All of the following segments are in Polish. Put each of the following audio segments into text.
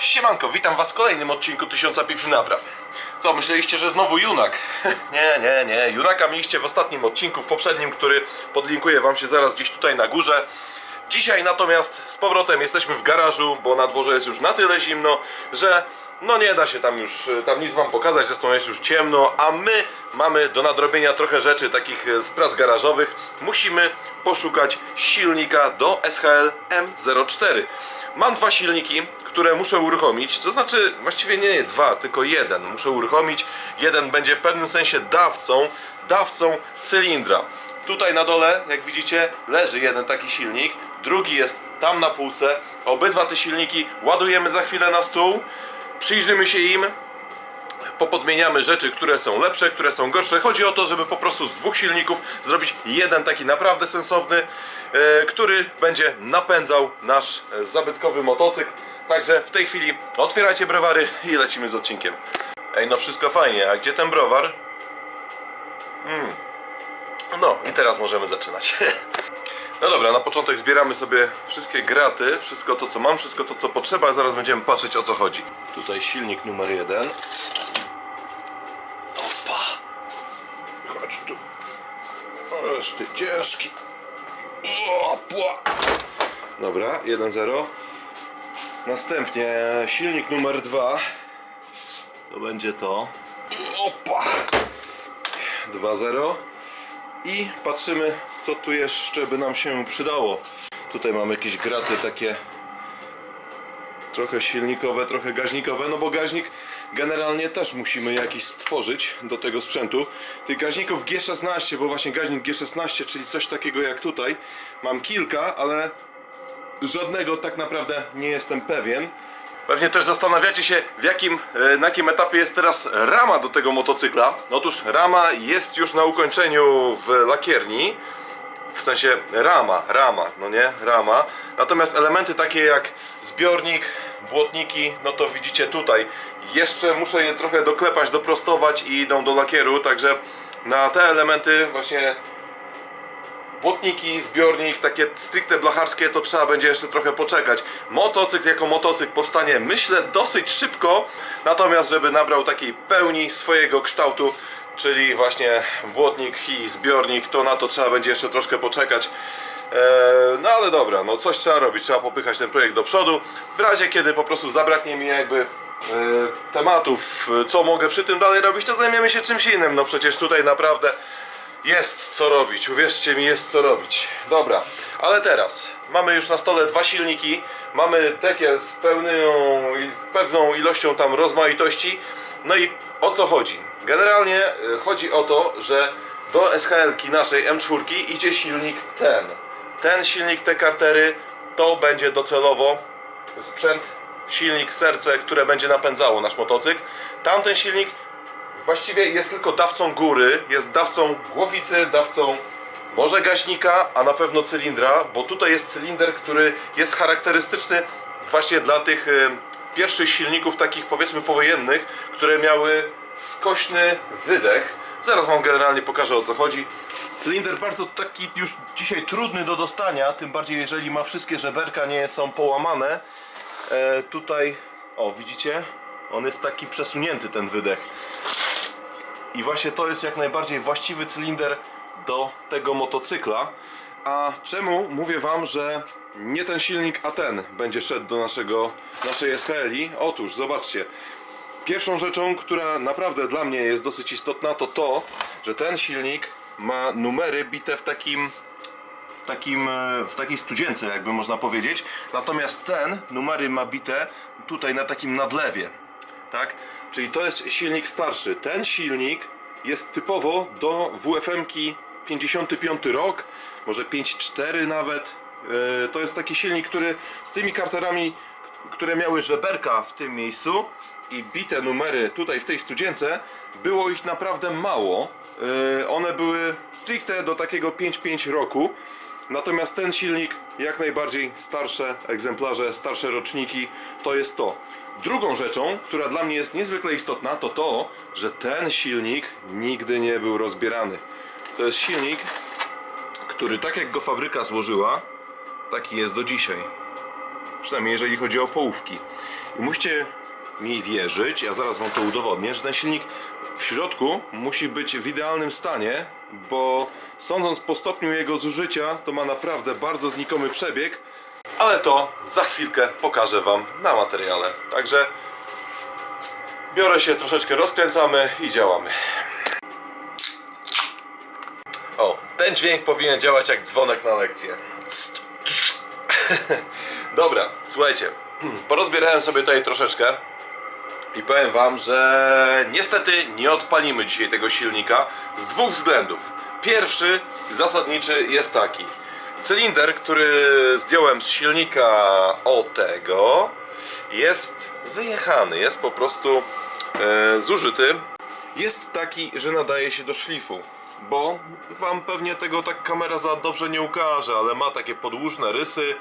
Siemanko, witam was w kolejnym odcinku Tysiąca Piw Napraw. Co, myśleliście, że znowu Junak? nie, nie, nie. Junaka mieliście w ostatnim odcinku, w poprzednim, który podlinkuję wam się zaraz gdzieś tutaj na górze. Dzisiaj natomiast z powrotem jesteśmy w garażu, bo na dworze jest już na tyle zimno, że no nie da się tam już e, tam nic wam pokazać, zresztą jest już ciemno, a my mamy do nadrobienia trochę rzeczy takich e, z prac garażowych. Musimy poszukać silnika do SHL M04. Mam dwa silniki, które muszę uruchomić, to znaczy właściwie nie, dwa, tylko jeden muszę uruchomić. Jeden będzie w pewnym sensie dawcą, dawcą cylindra. Tutaj na dole, jak widzicie, leży jeden taki silnik, drugi jest tam na półce. Obydwa te silniki ładujemy za chwilę na stół, przyjrzymy się im, popodmieniamy rzeczy, które są lepsze, które są gorsze. Chodzi o to, żeby po prostu z dwóch silników zrobić jeden taki naprawdę sensowny, e, który będzie napędzał nasz zabytkowy motocykl. Także w tej chwili otwierajcie browary i lecimy z odcinkiem. Ej, no wszystko fajnie, a gdzie ten browar? Mm. No i teraz możemy zaczynać. No dobra, na początek zbieramy sobie wszystkie graty, wszystko to co mam, wszystko to co potrzeba, a zaraz będziemy patrzeć o co chodzi. Tutaj silnik numer jeden. Opa! Chodź tu. Ależ ty ciężki. Opa! Dobra, 1-0. Następnie silnik numer dwa. To będzie to. Opa! 2-0 i patrzymy co tu jeszcze by nam się przydało. Tutaj mamy jakieś graty takie trochę silnikowe, trochę gaźnikowe no bo gaźnik generalnie też musimy jakiś stworzyć do tego sprzętu. Tych gaźników G16, bo właśnie gaźnik G16 czyli coś takiego jak tutaj mam kilka, ale żadnego tak naprawdę nie jestem pewien Pewnie też zastanawiacie się, w jakim, e, na jakim etapie jest teraz rama do tego motocykla. Otóż rama jest już na ukończeniu w lakierni. W sensie rama, rama, no nie, rama. Natomiast elementy takie jak zbiornik, błotniki, no to widzicie tutaj. Jeszcze muszę je trochę doklepać, doprostować i idą do lakieru, także na te elementy właśnie błotniki, zbiornik, takie stricte blacharskie, to trzeba będzie jeszcze trochę poczekać. Motocykl jako motocykl powstanie, myślę, dosyć szybko, natomiast żeby nabrał takiej pełni swojego kształtu, czyli właśnie błotnik i zbiornik, to na to trzeba będzie jeszcze troszkę poczekać. Eee, no ale dobra, no coś trzeba robić, trzeba popychać ten projekt do przodu. W razie kiedy po prostu zabraknie mi jakby e, tematów, co mogę przy tym dalej robić, to zajmiemy się czymś innym. No przecież tutaj naprawdę jest co robić, uwierzcie mi, jest co robić. Dobra, ale teraz mamy już na stole dwa silniki, mamy takie z pełną, pewną ilością tam rozmaitości. No i o co chodzi? Generalnie e, chodzi o to, że do SHL-ki naszej M4 idzie silnik ten. Ten silnik, te kartery, to będzie docelowo sprzęt, silnik, serce, które będzie napędzało nasz motocykl. Tamten silnik właściwie jest tylko dawcą góry, jest dawcą głowicy, dawcą może gaźnika, a na pewno cylindra, bo tutaj jest cylinder, który jest charakterystyczny właśnie dla tych e, pierwszych silników takich powiedzmy powojennych, które miały skośny wydech. Zaraz wam generalnie pokażę o co chodzi. Cylinder bardzo taki już dzisiaj trudny do dostania, tym bardziej jeżeli ma wszystkie żeberka nie są połamane. E, tutaj, o widzicie, on jest taki przesunięty ten wydech. I właśnie to jest jak najbardziej właściwy cylinder do tego motocykla. A czemu mówię Wam, że nie ten silnik, a ten będzie szedł do naszego, naszej SHL-i? Otóż, zobaczcie. Pierwszą rzeczą, która naprawdę dla mnie jest dosyć istotna, to to, że ten silnik ma numery bite w takim w, takim, w takiej studzience, jakby można powiedzieć. Natomiast ten numery ma bite tutaj na takim nadlewie. Tak? Czyli to jest silnik starszy. Ten silnik jest typowo do WFM-ki 55 rok, może 5.4 nawet. E, To jest taki silnik, który z tymi karterami, które miały żeberka w tym miejscu i bite numery tutaj w tej studzience, było ich naprawdę mało. E, One były stricte do takiego 5.5 roku. Natomiast ten silnik, jak najbardziej starsze egzemplarze, starsze roczniki, to jest to. Drugą rzeczą, która dla mnie jest niezwykle istotna, to to, że ten silnik nigdy nie był rozbierany. To jest silnik, który tak jak go fabryka złożyła, taki jest do dzisiaj. Przynajmniej jeżeli chodzi o połówki. I musicie mi wierzyć, ja zaraz wam to udowodnię, że ten silnik w środku musi być w idealnym stanie, bo sądząc po stopniu jego zużycia, to ma naprawdę bardzo znikomy przebieg, ale to za chwilkę pokażę wam na materiale. Także biorę się, troszeczkę rozkręcamy i działamy. O, ten dźwięk powinien działać jak dzwonek na lekcję. Dobra, słuchajcie, porozbierałem sobie tutaj troszeczkę i powiem wam, że niestety nie odpalimy dzisiaj tego silnika z dwóch względów. Pierwszy, zasadniczy jest taki. Cylinder, który zdjąłem z silnika o tego, jest wyjechany, jest po prostu e, zużyty. Jest taki, że nadaje się do szlifu, bo wam pewnie tego tak kamera za dobrze nie ukaże, ale ma takie podłużne rysy,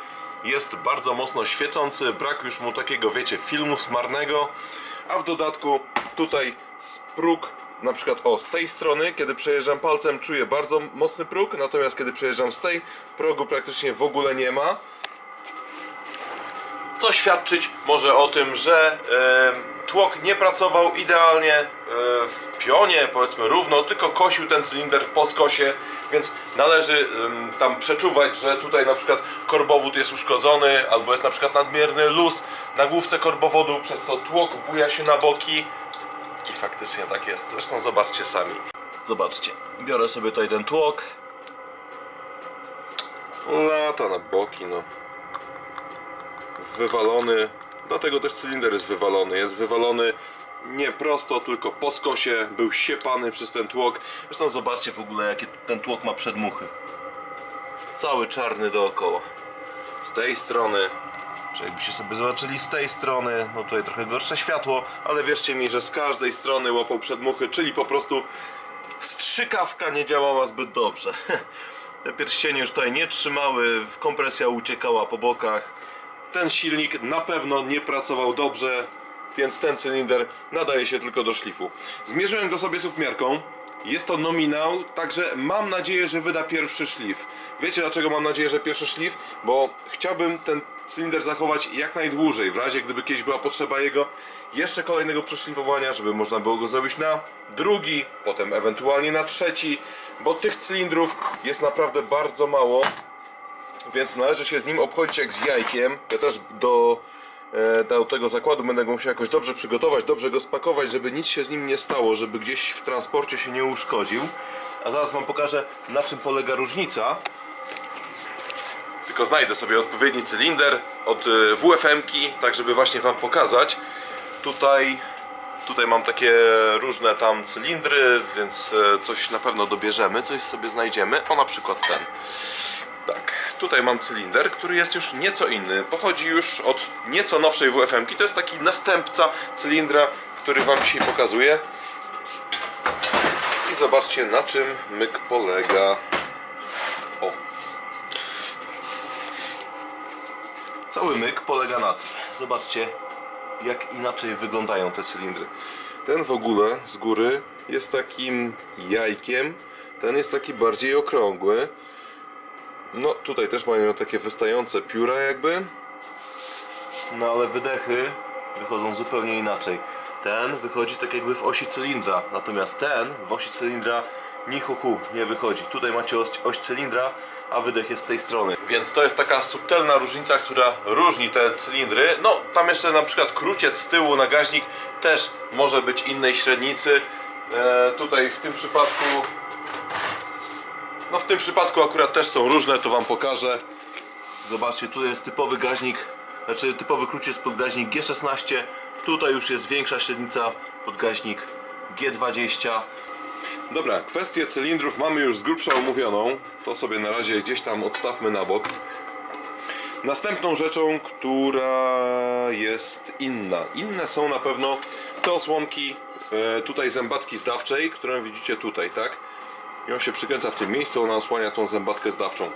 jest bardzo mocno świecący, brak już mu takiego, wiecie, filmu smarnego, a w dodatku tutaj próg, na przykład o, z tej strony, kiedy przejeżdżam palcem czuję bardzo mocny próg, natomiast kiedy przejeżdżam z tej, progu praktycznie w ogóle nie ma. Co świadczyć może o tym, że tłok nie pracował idealnie e, w pionie, powiedzmy równo, tylko kosił ten cylinder po skosie, więc należy tam przeczuwać, że tutaj na przykład korbowód jest uszkodzony, albo jest na przykład nadmierny luz na główce korbowodu, przez co tłok buja się na boki i faktycznie tak jest. Zresztą zobaczcie sami. Zobaczcie, biorę sobie tutaj ten tłok. Lata na boki, no wywalony, dlatego też cylinder jest wywalony. Jest wywalony nie prosto, tylko po skosie, był siepany przez ten tłok. Zresztą zobaczcie w ogóle jakie ten tłok ma przedmuchy. Jest cały czarny dookoła. Z tej strony, czy jakbyście sobie zobaczyli z tej strony, no tutaj trochę gorsze światło, ale wierzcie mi, że z każdej strony łapał przedmuchy, czyli po prostu strzykawka nie działała zbyt dobrze. Te pierścienie już tutaj nie trzymały, kompresja uciekała po bokach ten silnik na pewno nie pracował dobrze, więc ten cylinder nadaje się tylko do szlifu. Zmierzyłem go sobie suwmiarką. Jest to nominał, także mam nadzieję, że wyda pierwszy szlif. Wiecie dlaczego mam nadzieję, że pierwszy szlif? Bo chciałbym ten cylinder zachować jak najdłużej, w razie gdyby kiedyś była potrzeba jego jeszcze kolejnego przeszlifowania, żeby można było go zrobić na drugi, potem ewentualnie na trzeci, bo tych cylindrów jest naprawdę bardzo mało więc należy się z nim obchodzić jak z jajkiem. Ja też do, e, do tego zakładu będę go musiał jakoś dobrze przygotować, dobrze go spakować, żeby nic się z nim nie stało, żeby gdzieś w transporcie się nie uszkodził. A zaraz Wam pokażę na czym polega różnica. Tylko znajdę sobie odpowiedni cylinder od e, WFM-ki, tak żeby właśnie Wam pokazać. Tutaj Tutaj mam takie różne tam cylindry, więc e, coś na pewno dobierzemy, coś sobie znajdziemy. O na przykład ten. Tak, tutaj mam cylinder, który jest już nieco inny. Pochodzi już od nieco nowszej WFM-ki. To jest taki następca cylindra, który Wam dzisiaj pokazuję. I zobaczcie na czym myk polega. Cały myk polega na tym. Zobaczcie, jak inaczej wyglądają te cylindry. Ten w ogóle z góry jest takim jajkiem. Ten jest taki bardziej okrągły. No tutaj też mają takie wystające pióra jakby. No ale wydechy wychodzą zupełnie inaczej. Ten wychodzi tak jakby w osi cylindra, natomiast ten w osi cylindra ni hu, hu nie wychodzi. Tutaj macie oś, oś cylindra, a wydech jest z tej strony. Więc to jest taka subtelna różnica, która różni te cylindry. No tam jeszcze na przykład kruciec z tyłu na gaźnik też może być innej średnicy. E, tutaj w tym przypadku no w tym przypadku akurat też są różne, to Wam pokażę. Zobaczcie, tu jest typowy gaźnik, znaczy typowy kruciec pod gaźnik G16. Tutaj już jest większa średnica pod gaźnik G20. Dobra, kwestię cylindrów mamy już z grubsza omówioną. To sobie na razie gdzieś tam odstawmy na bok. Następną rzeczą, która jest inna. Inne są na pewno te osłonki, e, tutaj zębatki zdawczej, którą widzicie tutaj, tak? i on się przykręca w tym miejscu, ona osłania tą zębatkę zdawczą.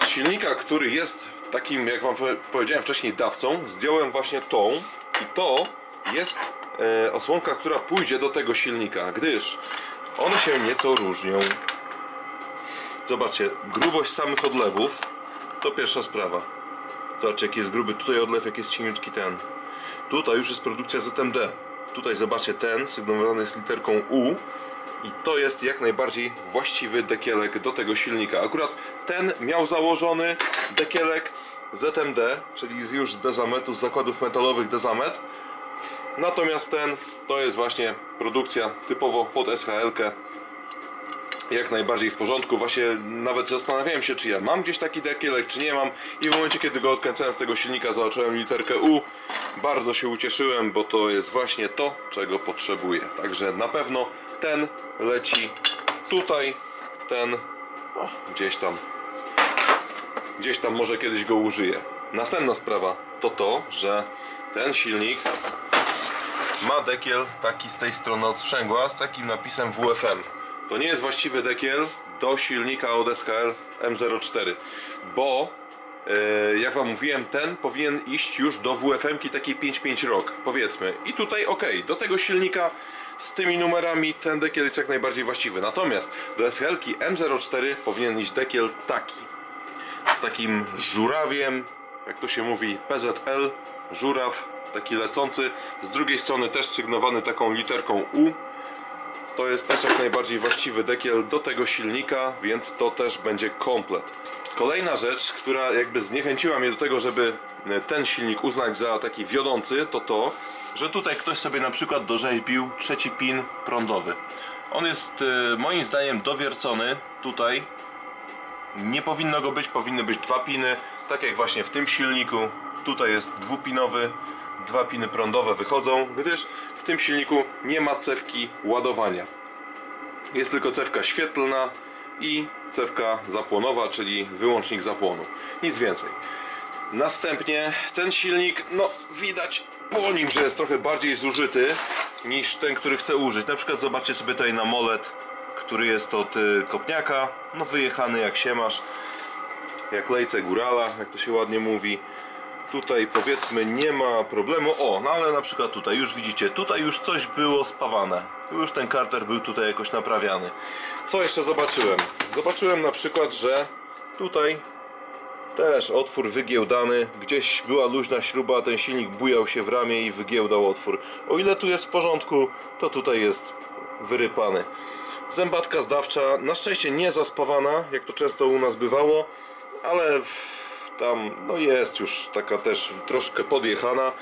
Z silnika, który jest takim, jak Wam powiedziałem wcześniej, dawcą, zdjąłem właśnie tą i to jest e, osłonka, która pójdzie do tego silnika, gdyż one się nieco różnią. Zobaczcie, grubość samych odlewów to pierwsza sprawa. Zobaczcie jaki jest gruby tutaj odlew, jak jest cieniutki ten. Tutaj już jest produkcja ZMD. Tutaj zobaczcie ten sygnalizowany jest literką U i to jest jak najbardziej właściwy dekielek do tego silnika. Akurat ten miał założony dekielek ZMD, czyli już z Dezametu, z zakładów metalowych Dezamet. Natomiast ten to jest właśnie produkcja typowo pod SHL-kę. Jak najbardziej w porządku. Właśnie nawet zastanawiałem się, czy ja mam gdzieś taki dekielek, czy nie mam. I w momencie, kiedy go odkręcałem z tego silnika, zobaczyłem literkę U. Bardzo się ucieszyłem, bo to jest właśnie to, czego potrzebuję. Także na pewno ten leci tutaj, ten gdzieś tam gdzieś tam może kiedyś go użyję. Następna sprawa to to, że ten silnik ma dekiel taki z tej strony od sprzęgła z takim napisem WFM. To nie jest właściwy dekiel do silnika od SKL M04, bo e, jak Wam mówiłem, ten powinien iść już do WFM-ki takiej 5.5 rok, powiedzmy. I tutaj ok, do tego silnika z tymi numerami ten dekiel jest jak najbardziej właściwy. Natomiast do SKL-ki M04 powinien iść dekiel taki z takim żurawiem, jak to się mówi, PZL, żuraw, taki lecący. Z drugiej strony też sygnowany taką literką U. To jest też jak najbardziej właściwy dekiel do tego silnika, więc to też będzie komplet. Kolejna rzecz, która jakby zniechęciła mnie do tego, żeby e, ten silnik uznać za taki wiodący, to to, że tutaj ktoś sobie na przykład dorzeźbił trzeci pin prądowy. On jest e, moim zdaniem dowiercony tutaj nie powinno go być, powinny być dwa piny, tak jak właśnie w tym silniku. Tutaj jest dwupinowy, dwa piny prądowe wychodzą, gdyż w tym silniku nie ma cewki ładowania. Jest tylko cewka świetlna i cewka zapłonowa, czyli wyłącznik zapłonu. Nic więcej. Następnie ten silnik, no widać po nim, że jest trochę bardziej zużyty niż ten, który chcę użyć. Na przykład zobaczcie sobie tutaj na molet, który jest od y, kopniaka, no wyjechany jak się masz, jak lejce górala, jak to się ładnie mówi. Tutaj powiedzmy nie ma problemu, o, no ale na przykład tutaj już widzicie, tutaj już coś było spawane. Już ten karter był tutaj jakoś naprawiany. Co jeszcze zobaczyłem? Zobaczyłem na przykład, że tutaj też otwór wygiełdany, gdzieś była luźna śruba, ten silnik bujał się w ramię i wygiełdał otwór. O ile tu jest w porządku, to tutaj jest wyrypany. Zębatka zdawcza, na szczęście nie zaspawana, jak to często u nas bywało, ale tam no jest już taka też troszkę podjechana.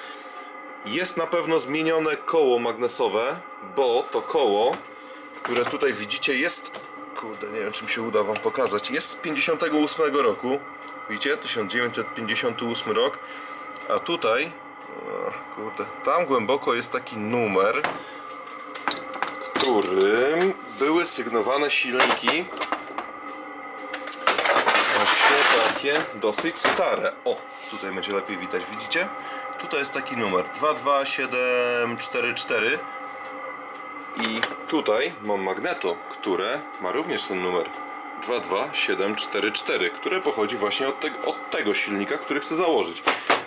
Jest na pewno zmienione koło magnesowe, bo to koło, które tutaj widzicie jest, kurde nie wiem czy mi się uda wam pokazać, jest z 58 roku, widzicie, 1958 rok, a tutaj, kurde, tam głęboko jest taki numer, którym były sygnowane silniki właśnie takie dosyć stare. O, tutaj będzie lepiej widać, widzicie? Tutaj jest taki numer 22744 i tutaj mam magneto, które ma również ten numer 22744, które pochodzi właśnie od tego, od tego silnika, który chcę założyć.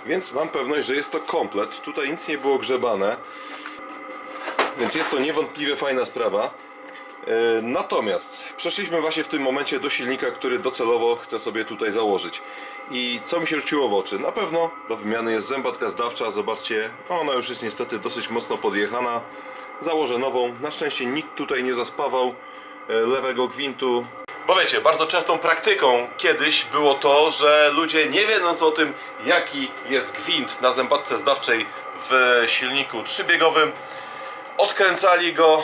Więc mam pewność, że jest to komplet. Tutaj nic nie było grzebane. Więc jest to niewątpliwie fajna sprawa. E, Natomiast przeszliśmy właśnie w tym momencie do silnika, który docelowo chcę sobie tutaj założyć. I co mi się rzuciło w oczy? Na pewno do wymiany jest zębatka zdawcza, zobaczcie, ona już jest niestety dosyć mocno podjechana. Założę nową, na szczęście nikt tutaj nie zaspawał e, lewego gwintu. Bo wiecie, bardzo częstą praktyką kiedyś było to, że ludzie nie wiedząc o tym jaki jest gwint na zębatce zdawczej w silniku trzybiegowym, odkręcali go,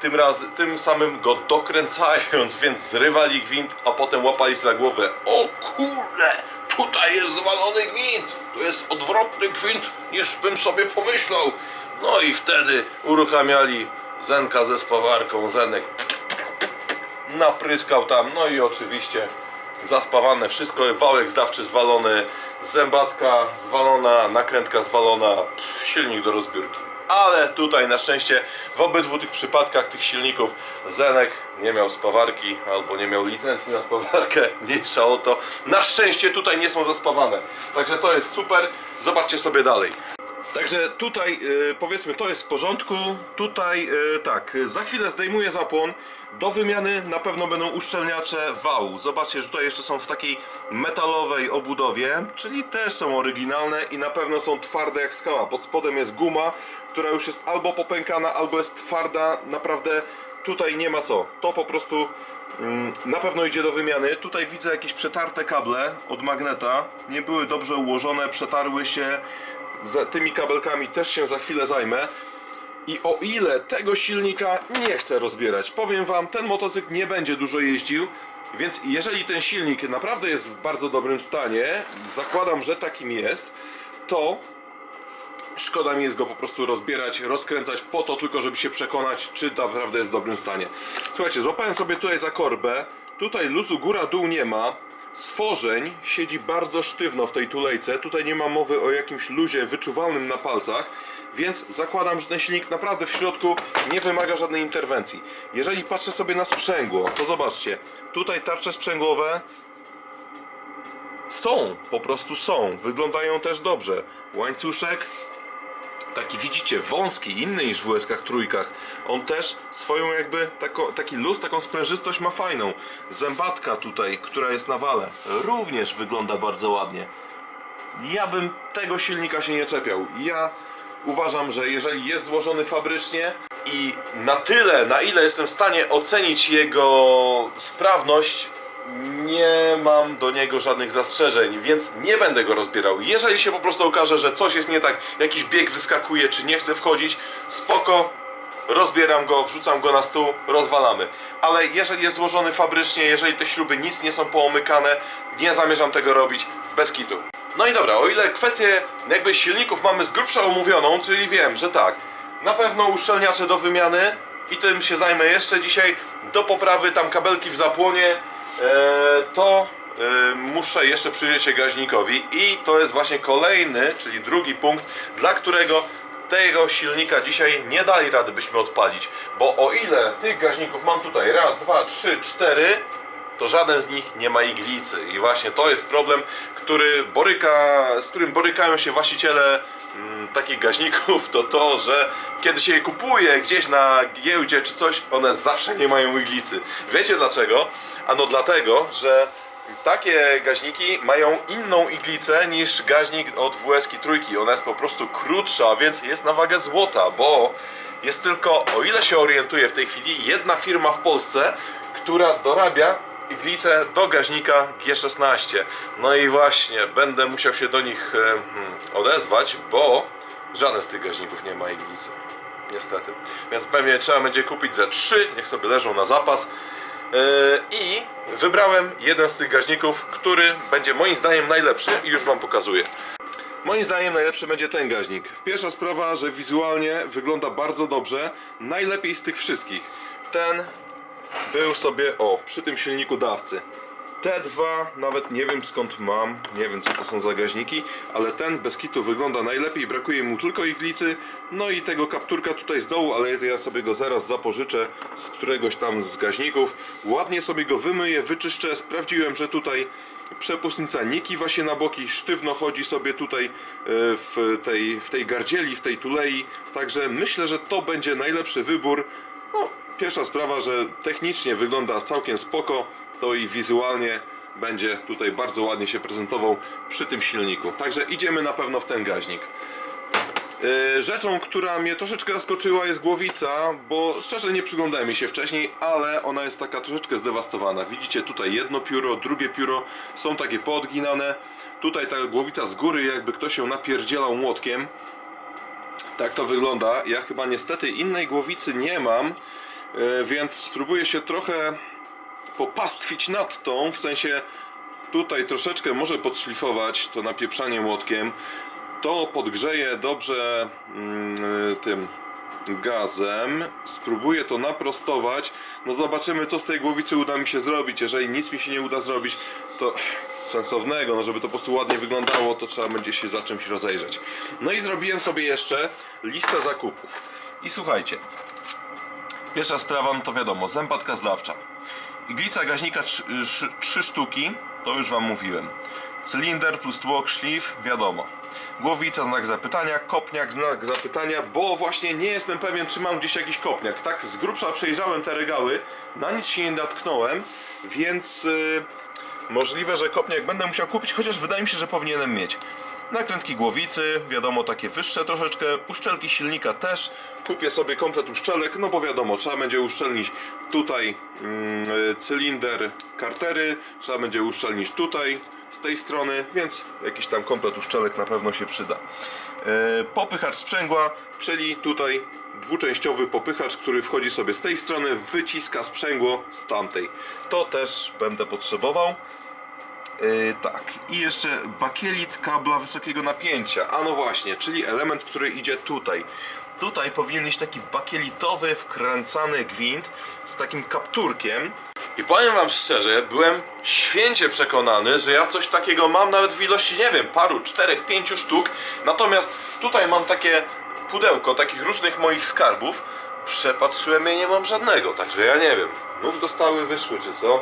tym, razem, tym samym go dokręcając, więc zrywali gwint, a potem łapali za głowę. O kurde, tutaj jest zwalony gwint, to jest odwrotny gwint niż bym sobie pomyślał. No i wtedy uruchamiali Zenka ze spawarką, Zenek napryskał tam, no i oczywiście zaspawane wszystko, wałek zdawczy zwalony, zębatka zwalona, nakrętka zwalona, silnik do rozbiórki. Ale tutaj na szczęście w obydwu tych przypadkach tych silników Zenek nie miał spawarki albo nie miał licencji na spawarkę, mniejsza o to. Na szczęście tutaj nie są zaspawane. Także to jest super. Zobaczcie sobie dalej. Także tutaj y, powiedzmy to jest w porządku. Tutaj y, tak, za chwilę zdejmuję zapłon. Do wymiany na pewno będą uszczelniacze wału. Zobaczcie, że tutaj jeszcze są w takiej metalowej obudowie, czyli też są oryginalne i na pewno są twarde jak skała. Pod spodem jest guma, która już jest albo popękana, albo jest twarda. Naprawdę tutaj nie ma co. To po prostu mm, na pewno idzie do wymiany. Tutaj widzę jakieś przetarte kable od magneta. Nie były dobrze ułożone, przetarły się. Za tymi kabelkami też się za chwilę zajmę. I o ile tego silnika nie chcę rozbierać, powiem Wam, ten motocykl nie będzie dużo jeździł, więc jeżeli ten silnik naprawdę jest w bardzo dobrym stanie, zakładam, że takim jest, to szkoda mi jest go po prostu rozbierać, rozkręcać po to tylko, żeby się przekonać, czy naprawdę jest w dobrym stanie. Słuchajcie, złapałem sobie tutaj za korbę, tutaj luzu góra-dół nie ma, stworzeń siedzi bardzo sztywno w tej tulejce, tutaj nie ma mowy o jakimś luzie wyczuwalnym na palcach, więc zakładam, że ten silnik naprawdę w środku nie wymaga żadnej interwencji. Jeżeli patrzę sobie na sprzęgło, to zobaczcie, tutaj tarcze sprzęgłowe są, po prostu są, wyglądają też dobrze. Łańcuszek taki widzicie wąski, inny niż w USK trójkach. On też swoją jakby tako, taki luz, taką sprężystość ma fajną. Zębatka tutaj, która jest na wale, również wygląda bardzo ładnie. Ja bym tego silnika się nie czepiał. Ja uważam, że jeżeli jest złożony fabrycznie i na tyle, na ile jestem w stanie ocenić jego sprawność, nie mam do niego żadnych zastrzeżeń, więc nie będę go rozbierał. Jeżeli się po prostu okaże, że coś jest nie tak, jakiś bieg wyskakuje, czy nie chce wchodzić, spoko, rozbieram go, wrzucam go na stół, rozwalamy. Ale jeżeli jest złożony fabrycznie, jeżeli te śruby nic nie są poomykane, nie zamierzam tego robić bez kitu. No i dobra, o ile kwestię jakby silników mamy z grubsza omówioną, czyli wiem, że tak, na pewno uszczelniacze do wymiany i tym się zajmę jeszcze dzisiaj, do poprawy tam kabelki w zapłonie, to e, muszę jeszcze przyjrzeć się gaźnikowi i to jest właśnie kolejny, czyli drugi punkt, dla którego tego silnika dzisiaj nie dali rady byśmy odpalić, bo o ile tych gaźników mam tutaj raz, dwa, trzy, cztery, to żaden z nich nie ma iglicy. I właśnie to jest problem, który boryka, z którym borykają się właściciele takich gaźników, to to, że kiedy się je kupuje gdzieś na giełdzie czy coś, one zawsze nie mają iglicy. Wiecie dlaczego? Ano dlatego, że takie gaźniki mają inną iglicę niż gaźnik od WSK trójki. Ona jest po prostu krótsza, więc jest na wagę złota, bo jest tylko, o ile się orientuję w tej chwili, jedna firma w Polsce, która dorabia iglicę do gaźnika G16. No i właśnie, będę musiał się do nich e, hmm, odezwać, bo żaden z tych gaźników nie ma iglicy. Niestety. Więc pewnie trzeba będzie kupić ze trzy, niech sobie leżą na zapas. Yy, I wybrałem jeden z tych gaźników, który będzie moim zdaniem najlepszy i już Wam pokazuję. Moim zdaniem najlepszy będzie ten gaźnik. Pierwsza sprawa, że wizualnie wygląda bardzo dobrze. Najlepiej z tych wszystkich. Ten był sobie, o, przy tym silniku dawcy. Te dwa nawet nie wiem skąd mam, nie wiem co to są za gaźniki, ale ten bez kitu wygląda najlepiej, brakuje mu tylko iglicy, no i tego kapturka tutaj z dołu, ale ja sobie go zaraz zapożyczę z któregoś tam z gaźników. Ładnie sobie go wymyję, wyczyszczę, sprawdziłem, że tutaj przepustnica nie kiwa się na boki, sztywno chodzi sobie tutaj e, w tej, w tej gardzieli, w tej tulei, także myślę, że to będzie najlepszy wybór. No, pierwsza sprawa, że technicznie wygląda całkiem spoko, to i wizualnie będzie tutaj bardzo ładnie się prezentował przy tym silniku. Także idziemy na pewno w ten gaźnik. Yy, Rzeczą, która mnie troszeczkę zaskoczyła jest głowica, bo szczerze nie przyglądałem się wcześniej, ale ona jest taka troszeczkę zdewastowana. Widzicie tutaj jedno pióro, drugie pióro są takie poodginane. Tutaj ta głowica z góry jakby ktoś ją napierdzielał młotkiem. Tak to wygląda. Ja chyba niestety innej głowicy nie mam, więc spróbuję się trochę popastwić nad tą, w sensie tutaj troszeczkę może podszlifować to napieprzanie młotkiem. To podgrzeję dobrze mm, tym gazem. Spróbuję to naprostować. No zobaczymy co z tej głowicy uda mi się zrobić. Jeżeli nic mi się nie uda zrobić, to sensownego, no żeby to po prostu ładnie wyglądało, to trzeba będzie się za czymś rozejrzeć. No i zrobiłem sobie jeszcze listę zakupów. I słuchajcie, Pierwsza sprawa, no to wiadomo, zębatka zlawcza. Iglica gaźnika 3 sztuki, to już Wam mówiłem. cylinder plus tłok, szlif, wiadomo. Głowica, znak zapytania, kopniak, znak zapytania, bo właśnie nie jestem pewien, czy mam gdzieś jakiś kopniak. Tak z grubsza przejrzałem te regały, na nic się nie natknąłem, więc yy, możliwe, że kopniak będę musiał kupić, chociaż wydaje mi się, że powinienem mieć. Nakrętki głowicy, wiadomo, takie wyższe troszeczkę, uszczelki silnika też. Kupię sobie komplet uszczelek, no bo wiadomo, trzeba będzie uszczelnić tutaj mm, y, cylinder kartery, trzeba będzie uszczelnić tutaj z tej strony, więc jakiś tam komplet uszczelek na pewno się przyda. E, Popychacz sprzęgła, czyli tutaj dwuczęściowy popychacz, który wchodzi sobie z tej strony, wyciska sprzęgło z tamtej. To też będę potrzebował. Yy, tak, i jeszcze bakielit kabla wysokiego napięcia. A no właśnie, czyli element, który idzie tutaj. Tutaj powinien iść taki bakielitowy, wkręcany gwint z takim kapturkiem. I powiem wam szczerze, byłem święcie przekonany, że ja coś takiego mam nawet w ilości, nie wiem, paru, czterech, pięciu sztuk. Natomiast tutaj mam takie pudełko takich różnych moich skarbów. Przepatrzyłem i nie mam żadnego, także ja nie wiem. Znów dostały, wyszły czy co.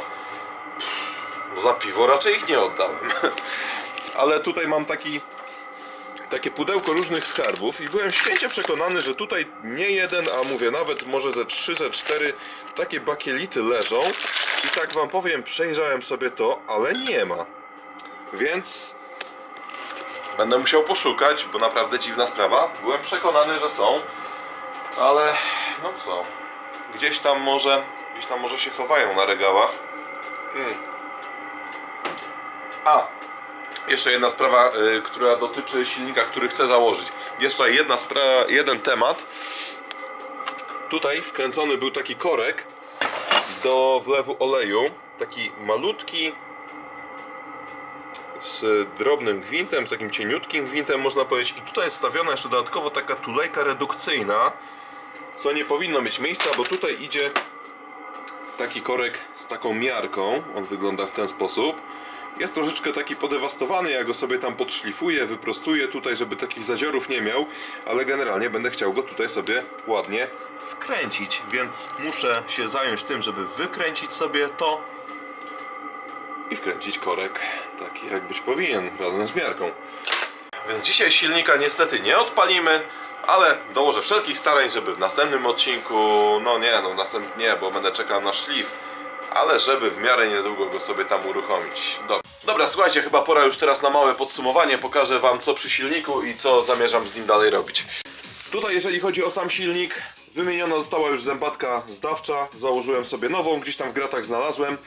Bo za piwo raczej ich nie oddałem. Ale tutaj mam taki takie pudełko różnych skarbów i byłem święcie przekonany, że tutaj nie jeden, a mówię nawet może ze trzy, ze cztery takie bakielity leżą i tak wam powiem, przejrzałem sobie to, ale nie ma. Więc będę musiał poszukać, bo naprawdę dziwna sprawa. Byłem przekonany, że są, ale no co, gdzieś tam może, gdzieś tam może się chowają na regałach. Hmm. A, jeszcze jedna sprawa, y, która dotyczy silnika, który chcę założyć. Jest tutaj jedna sprawa, jeden temat. Tutaj wkręcony był taki korek do wlewu oleju. Taki malutki z drobnym gwintem, z takim cieniutkim gwintem można powiedzieć. I tutaj jest wstawiona jeszcze dodatkowo taka tulejka redukcyjna, co nie powinno mieć miejsca, bo tutaj idzie taki korek z taką miarką. On wygląda w ten sposób. Jest troszeczkę taki podewastowany, ja go sobie tam podszlifuję, wyprostuję tutaj, żeby takich zadziorów nie miał, ale generalnie będę chciał go tutaj sobie ładnie wkręcić, więc muszę się zająć tym, żeby wykręcić sobie to i wkręcić korek taki jak być powinien, razem z miarką. Więc dzisiaj silnika niestety nie odpalimy, ale dołożę wszelkich starań, żeby w następnym odcinku, no nie, no następnie nie, bo będę czekał na szlif, ale żeby w miarę niedługo go sobie tam uruchomić. Dobra. Dobra, słuchajcie, chyba pora już teraz na małe podsumowanie. Pokażę Wam co przy silniku i co zamierzam z nim dalej robić. Tutaj jeżeli chodzi o sam silnik, wymieniona została już zębatka zdawcza, założyłem sobie nową, gdzieś tam w gratach znalazłem.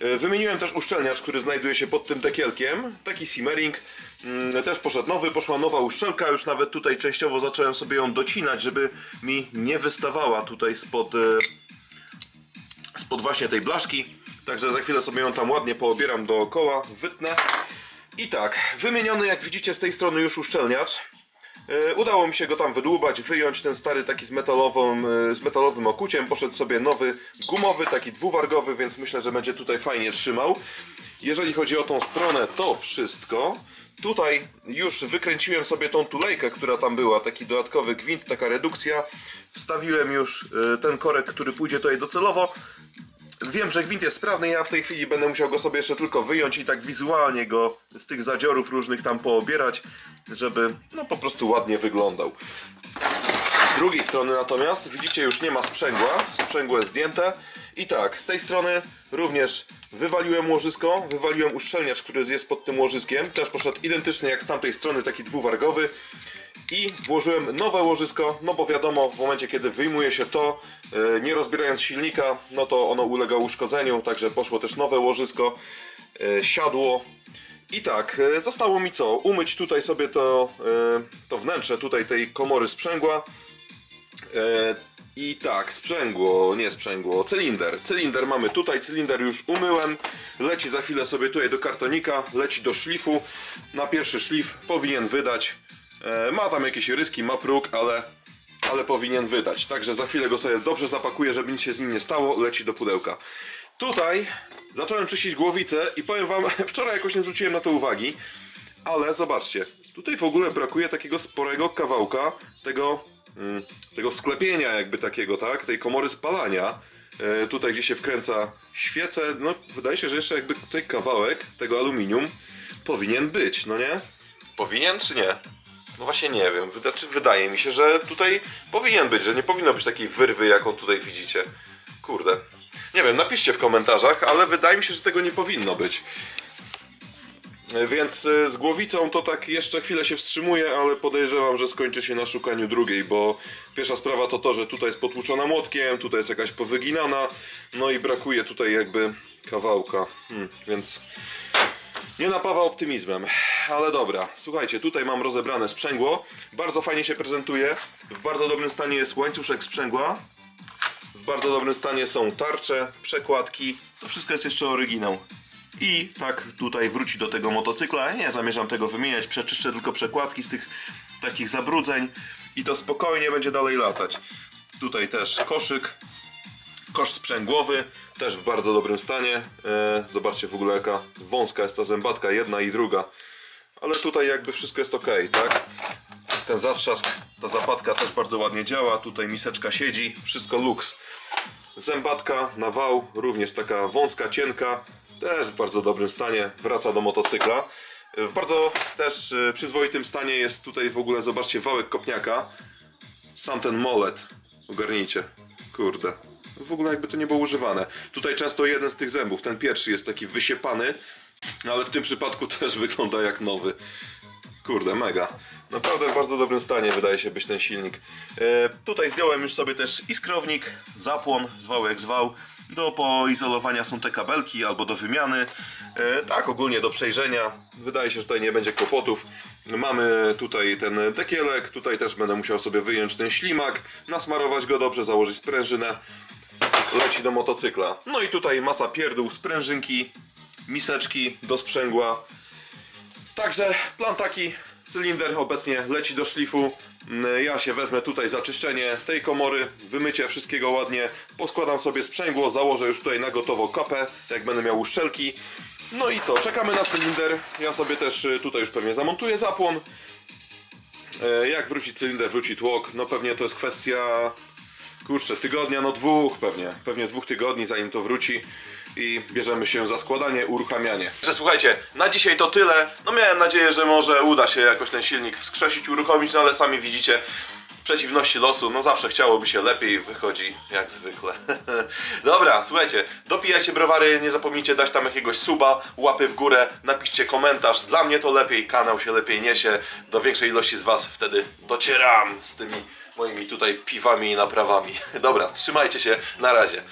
E, Wymieniłem też uszczelniacz, który znajduje się pod tym dekielkiem, taki Simmering. Mm, Też poszedł nowy, poszła nowa uszczelka, już nawet tutaj częściowo zacząłem sobie ją docinać, żeby mi nie wystawała tutaj spod, e, spod właśnie tej blaszki. Także za chwilę sobie ją tam ładnie poobieram dookoła, wytnę. I tak, wymieniony jak widzicie z tej strony już uszczelniacz. E, Udało mi się go tam wydłubać, wyjąć ten stary taki z, metalową, e, z metalowym okuciem. Poszedł sobie nowy gumowy, taki dwuwargowy, więc myślę, że będzie tutaj fajnie trzymał. Jeżeli chodzi o tą stronę, to wszystko. Tutaj już wykręciłem sobie tą tulejkę, która tam była, taki dodatkowy gwint, taka redukcja. Wstawiłem już e, ten korek, który pójdzie tutaj docelowo. Wiem, że gwint jest sprawny, ja w tej chwili będę musiał go sobie jeszcze tylko wyjąć i tak wizualnie go z tych zadziorów różnych tam poobierać, żeby no po prostu ładnie wyglądał. Z drugiej strony natomiast widzicie już nie ma sprzęgła, sprzęgło jest zdjęte. I tak, z tej strony również wywaliłem łożysko, wywaliłem uszczelniacz, który jest pod tym łożyskiem, też poszedł identyczny jak z tamtej strony, taki dwuwargowy i włożyłem nowe łożysko, no bo wiadomo, w momencie kiedy wyjmuje się to, e, nie rozbierając silnika, no to ono ulega uszkodzeniu, także poszło też nowe łożysko, e, siadło. I tak, e, zostało mi co? Umyć tutaj sobie to, to wnętrze tutaj tej komory sprzęgła. I tak, sprzęgło, nie sprzęgło, cylinder. Cylinder mamy tutaj, cylinder już umyłem. Leci za chwilę sobie tutaj do kartonika, leci do szlifu. Na pierwszy szlif powinien wydać. E, ma tam jakieś ryski, ma próg, ale, ale powinien wydać. Także za chwilę go sobie dobrze zapakuję, żeby nic się z nim nie stało. Leci do pudełka. Tutaj zacząłem czyścić głowicę i powiem wam, wczoraj jakoś nie zwróciłem na to uwagi, ale zobaczcie, tutaj w ogóle brakuje takiego sporego kawałka tego, mm, tego sklepienia jakby takiego, tak, tej komory spalania. E, tutaj gdzie się wkręca świecę, no wydaje się, że jeszcze jakby tutaj kawałek tego aluminium powinien być, no nie? Powinien czy nie? No właśnie nie wiem. Wydaje mi się, że tutaj powinien być, że nie powinno być takiej wyrwy, jaką tutaj widzicie. Kurde. Nie wiem, napiszcie w komentarzach, ale wydaje mi się, że tego nie powinno być. Więc y, z głowicą to tak jeszcze chwilę się wstrzymuje, ale podejrzewam, że skończy się na szukaniu drugiej, bo pierwsza sprawa to to, że tutaj jest potłuczona młotkiem, tutaj jest jakaś powyginana, no i brakuje tutaj jakby kawałka, hmm, więc nie napawa optymizmem, ale dobra. Słuchajcie, tutaj mam rozebrane sprzęgło, bardzo fajnie się prezentuje, w bardzo dobrym stanie jest łańcuszek sprzęgła, w bardzo dobrym stanie są tarcze, przekładki, to wszystko jest jeszcze oryginał. I tak tutaj wróci do tego motocykla. Ja nie zamierzam tego wymieniać, przeczyszczę tylko przekładki z tych takich zabrudzeń i to spokojnie będzie dalej latać. Tutaj też koszyk, kosz sprzęgłowy, też w bardzo dobrym stanie. E, zobaczcie w ogóle jaka wąska jest ta zębatka, jedna i druga. Ale tutaj jakby wszystko jest ok, tak? Ten zatrzask, ta zapadka też bardzo ładnie działa. Tutaj miseczka siedzi, wszystko luks. Zębatka na wał, również taka wąska, cienka, też w bardzo dobrym stanie, wraca do motocykla. W bardzo też e, przyzwoitym stanie jest tutaj w ogóle, zobaczcie, wałek kopniaka. Sam ten molet, ogarnijcie, kurde. W ogóle jakby to nie było używane. Tutaj często jeden z tych zębów, ten pierwszy jest taki wysiepany, no ale w tym przypadku też wygląda jak nowy. Kurde, mega. Naprawdę w bardzo dobrym stanie wydaje się być ten silnik. E, tutaj zdjąłem już sobie też iskrownik, zapłon, zwał jak zwał. Do poizolowania są te kabelki albo do wymiany. E, tak, ogólnie do przejrzenia. Wydaje się, że tutaj nie będzie kłopotów. Mamy tutaj ten dekielek, tutaj też będę musiał sobie wyjąć ten ślimak, nasmarować go dobrze, założyć sprężynę. Leci do motocykla. No i tutaj masa pierdół, sprężynki, miseczki do sprzęgła. Także plan taki, cylinder obecnie leci do szlifu. Mm, Ja się wezmę tutaj za czyszczenie tej komory, wymycie wszystkiego ładnie, poskładam sobie sprzęgło, założę już tutaj na gotowo kapę, jak będę miał uszczelki. No i co, czekamy na cylinder, ja sobie też y, tutaj już pewnie zamontuję zapłon. E, Jak wróci cylinder, wróci tłok, no pewnie to jest kwestia, kurczę, tygodnia, no dwóch pewnie, pewnie dwóch tygodni zanim to wróci i bierzemy się za składanie, uruchamianie. Że słuchajcie, na dzisiaj to tyle. No miałem nadzieję, że może uda się jakoś ten silnik wskrzesić, uruchomić, no ale sami widzicie, przeciwności losu, no zawsze chciałoby się lepiej, wychodzi jak zwykle. Dobra, słuchajcie, dopijajcie browary, nie zapomnijcie dać tam jakiegoś suba, łapy w górę, napiszcie komentarz, dla mnie to lepiej, kanał się lepiej niesie, do większej ilości z Was wtedy docieram z tymi moimi tutaj piwami i naprawami. Dobra, trzymajcie się, na razie.